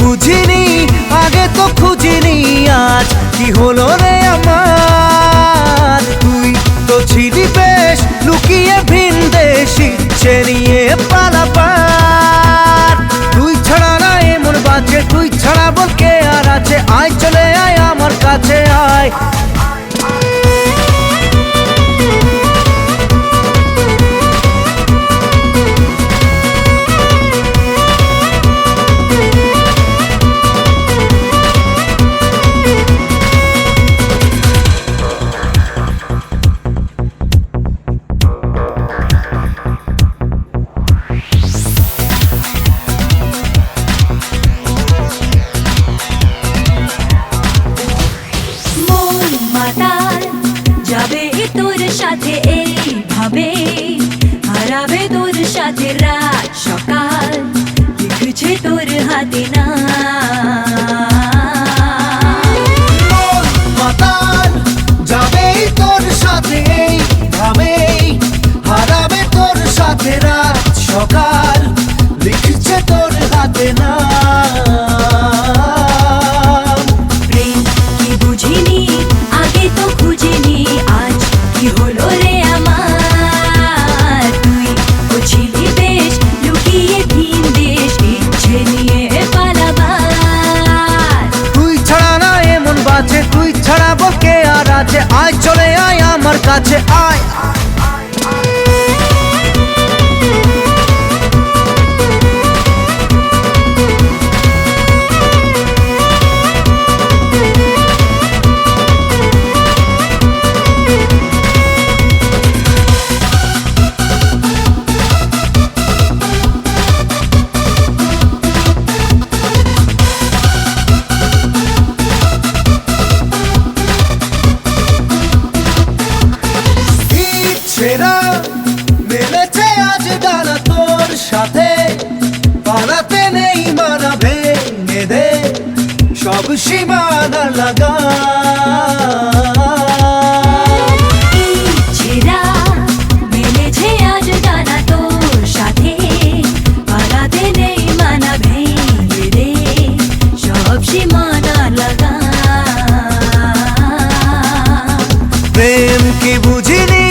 বুঝিনি আগে তো খুঁজিনি আজ কি হলো রে আমার? পালাবার। তুই ছাড়া না এমন বাজে, তুই ছাড়া বল কে আর আছে? আয় চলে আয় আমার কাছে, আয়। যাবে তোর সাথে এইভাবে? হারাবে তোর সাথে রাত সকাল লিখছে তোর হাতে না। বাজে তুই ছাড়া কে আর আছে আয় চলে আয় আমার কাছে আয়। সেরা মেলেছে আজ দানা তোর সাথে। পালাতে নেই মানাবে নেদে সব সীমানা লাগা। প্রেম কি বুঝিনি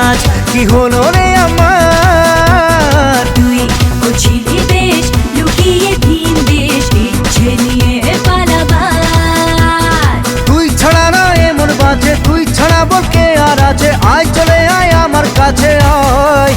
আজ কি হলো রে আমার? তুই ও ছিলি বেশ লুকিয়ে দিন দেশ ইচ্ছে নিয়ে পালাবার। তুই ছাড়া না এমন বাজে তুই ছাড়া বলকে আর আছে। আয় চলে আয় আমার কাছে আয়।